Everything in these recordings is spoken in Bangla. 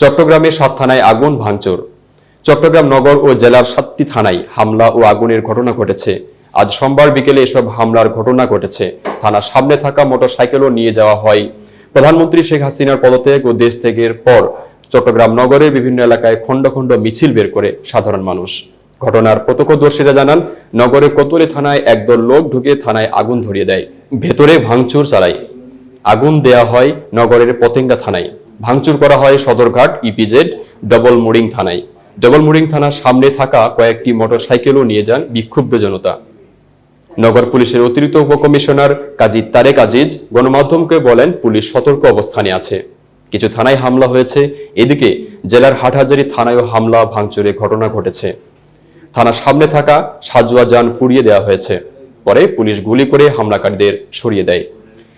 চট্টগ্রামে সাত থানায় আগুন, ভাঙচুর। চট্টগ্রাম নগর ও জেলার সাতটি থানায় হামলা ও আগুনের ঘটনা ঘটেছে। আজ সোমবার বিকেলে এসব হামলার ঘটনা ঘটেছে। থানার সামনে থাকা মোটরসাইকেলও নিয়ে যাওয়া হয়। প্রধানমন্ত্রী শেখ হাসিনার পদত্যাগ ও দেশ ত্যাগের পর চট্টগ্রাম নগরের বিভিন্ন এলাকায় খণ্ড খণ্ড মিছিল বের করে সাধারণ মানুষ। ঘটনার প্রত্যক্ষদর্শীরা জানান, নগরের কোতোয়ালি থানায় একদল লোক ঢুকে থানায় আগুন ধরিয়ে দেয়। ভেতরে ভাঙচুর চালায়। আগুন দেয়া হয় নগরের পতেঙ্গা থানায়। ভাঙচুর করা হয় সদরঘাট, ইপিজেড ডবল মুড়িং থানায়। ডবল মুড়িং থানার সামনে থাকা কয়েকটি মোটরসাইকেলও নিয়ে যান বিক্ষুব্ধ জনতা। নগর পুলিশের অতিরিক্ত উপকমিশনার কাজী তারেক আজিজ গণমাধ্যমকে বলেন, পুলিশ সতর্ক অবস্থানে আছে। কিছু থানায় হামলা হয়েছে, এদিকে জেলার হাটহাজারি থানায়ও হামলা ভাঙচুরে ঘটনা ঘটেছে। থানার সামনে থাকা সাজুয়া যান পুড়িয়ে দেওয়া হয়েছে। পরে পুলিশ গুলি করে হামলাকারীদের সরিয়ে দেয়।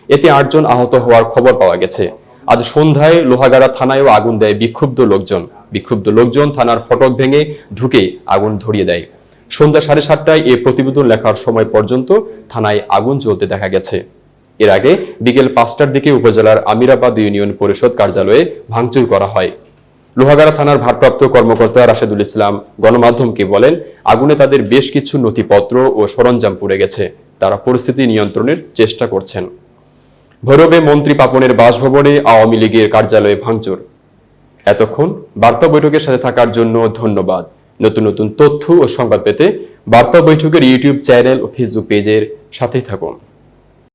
এতে আটজন আহত হওয়ার খবর পাওয়া গেছে। আজ সন্ধ্যায় লোহাগাড়া থানায়ও আগুন দেয় বিক্ষুব্ধ লোকজন। বিক্ষুব্ধ লোকজন থানার ফটক ভেঙে ঢুকে আগুন ধরিয়ে দেয়। সন্ধ্যা সাড়ে সাতটায় এই প্রতিবেদন লেখার সময় পর্যন্ত থানায় আগুন জ্বলতে দেখা গেছে। এর আগে বিকেল পাঁচটার দিকে উপজেলার আমিরাবাদ ইউনিয়ন পরিষদ কার্যালয়ে ভাঙচুর করা হয়। লোহাগাড়া থানার ভারপ্রাপ্ত কর্মকর্তা রাশেদুল ইসলাম গণমাধ্যমকে বলেন, আগুনে তাদের বেশ কিছু নথিপত্র ও সরঞ্জাম পুড়ে গেছে। তারা পরিস্থিতি নিয়ন্ত্রণের চেষ্টা করছেন। ভৈরবে মন্ত্রী পাপনের বাসভবনে আওয়ামী লীগের কার্যালয়ে ভাঙচুর। এতক্ষণ বার্তা বৈঠকের সাথে থাকার জন্য ধন্যবাদ। নতুন নতুন তথ্য ও সংবাদ পেতে বার্তা বৈঠকের ইউটিউব চ্যানেল ও ফেসবুক পেজের সাথেই থাকুন।